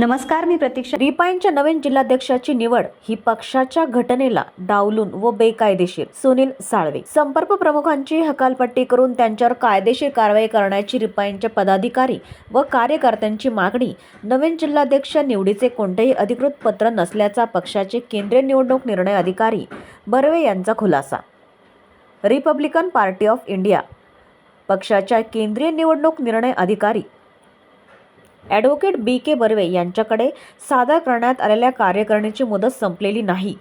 नमस्कार मी प्रतीक्षा. रिपाईंच्या नवीन जिल्हाध्यक्षाची निवड ही पक्षाच्या घटनेला डावलून व बेकायदेशीर. सुनील साळवे. संपर्क प्रमुखांची हकालपट्टी करून त्यांच्यावर कायदेशीर कारवाई करण्याची रिपाईंच्या पदाधिकारी व कार्यकर्त्यांची मागणी. नवीन जिल्हाध्यक्ष निवडीचे कोणतेही अधिकृत पत्र नसल्याचा पक्षाचे केंद्रीय निवडणूक निर्णय अधिकारी बर्वे यांचा खुलासा. Republican Party of India. पक्षाच्या केंद्रीय निवडणूक निर्णय अधिकारी ॲडव्होकेट बी के बर्वे यांच्याकडे सादर करण्यात आलेल्या कार्यकारिणीची मुदत संपलेली नाही.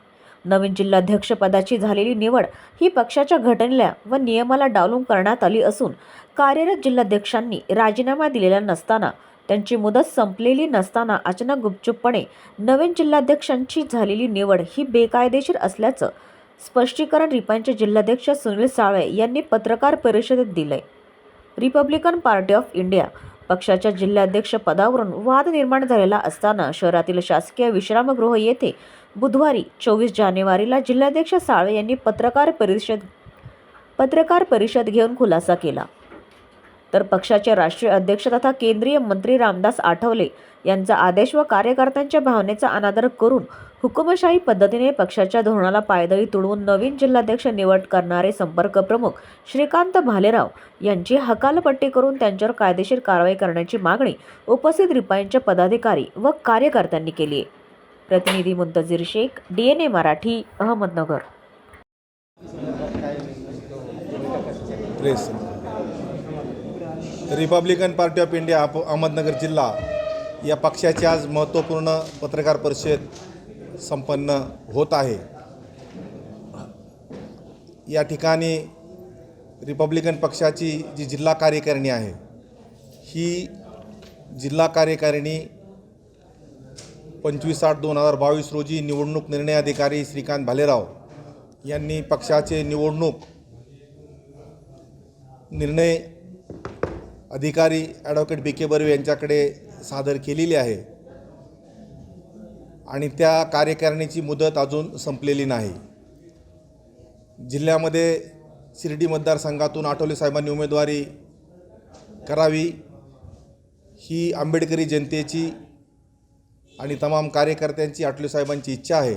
नवीन जिल्हाध्यक्षपदाची झालेली निवड ही पक्षाच्या घटनेला व नियमाला डावलून करण्यात आली असून कार्यरत जिल्हाध्यक्षांनी राजीनामा दिलेला नसताना त्यांची मुदत संपलेली नसताना अचानक गुपचूपपणे नवीन जिल्हाध्यक्षांची झालेली निवड ही बेकायदेशीर असल्याचं स्पष्टीकरण रिपाईंचे जिल्हाध्यक्ष सुनील साळवे यांनी पत्रकार परिषदेत दिले रिपब्लिकन पार्टी ऑफ इंडिया पक्षाच्या जिल्हाध्यक्ष पदावरून वाद निर्माण झालेला असताना शहरातील शासकीय विश्रामगृह येथे बुधवारी चोवीस जानेवारीला जिल्हाध्यक्ष साळवे यांनी पत्रकार परिषद पत्रकार परिषद घेऊन खुलासा केला. तर पक्षाचे राष्ट्रीय अध्यक्ष तथा केंद्रीय मंत्री रामदास आठवले यांचा आदेश व कार्यकर्त्यांच्या भावनेचा अनादर करून हुकुमशाही पद्धतीने पक्षाच्या धोरणाला पायदळी तुडवून नवीन जिल्हाध्यक्ष निवड करणारे संपर्क प्रमुख श्रीकांत भालेराव यांची हकालपट्टी करून त्यांच्यावर कायदेशीर कारवाई करण्याची मागणी उपस्थित रिपाईंच्या पदाधिकारी व कार्यकर्त्यांनी केली आहे. प्रतिनिधी Muntazir Shaikh DNA Marathi Ahmednagar. Press. Republican Party of India up- Ahmednagar जिल्हा या पक्षाची आज महत्त्वपूर्ण पत्रकार परिषद संपन्न होत आहे. या ठिकाणी रिपब्लिकन पक्षाची जी जिल्हा कार्यकारिणी आहे ही जिल्हा कार्यकारिणी पंचवीस आठ दोन हजार बावीस रोजी निवडणूक निर्णय अधिकारी श्रीकांत भालेराव यांनी पक्षाचे निवडणूक निर्णय अधिकारी ॲडव्होकेट बी के बर्वे यांच्याकडे सादर केलेली आहे. आणि त्या कार्यकारिणीची मुदत अजून संपलेली नाही. जिल्ह्यामध्ये शिर्डी मतदारसंघातून आठवले साहेबांनी उमेदवारी करावी ही आंबेडकरी जनतेची आणि तमाम कार्यकर्त्यांची आठवले साहेबांची इच्छा आहे.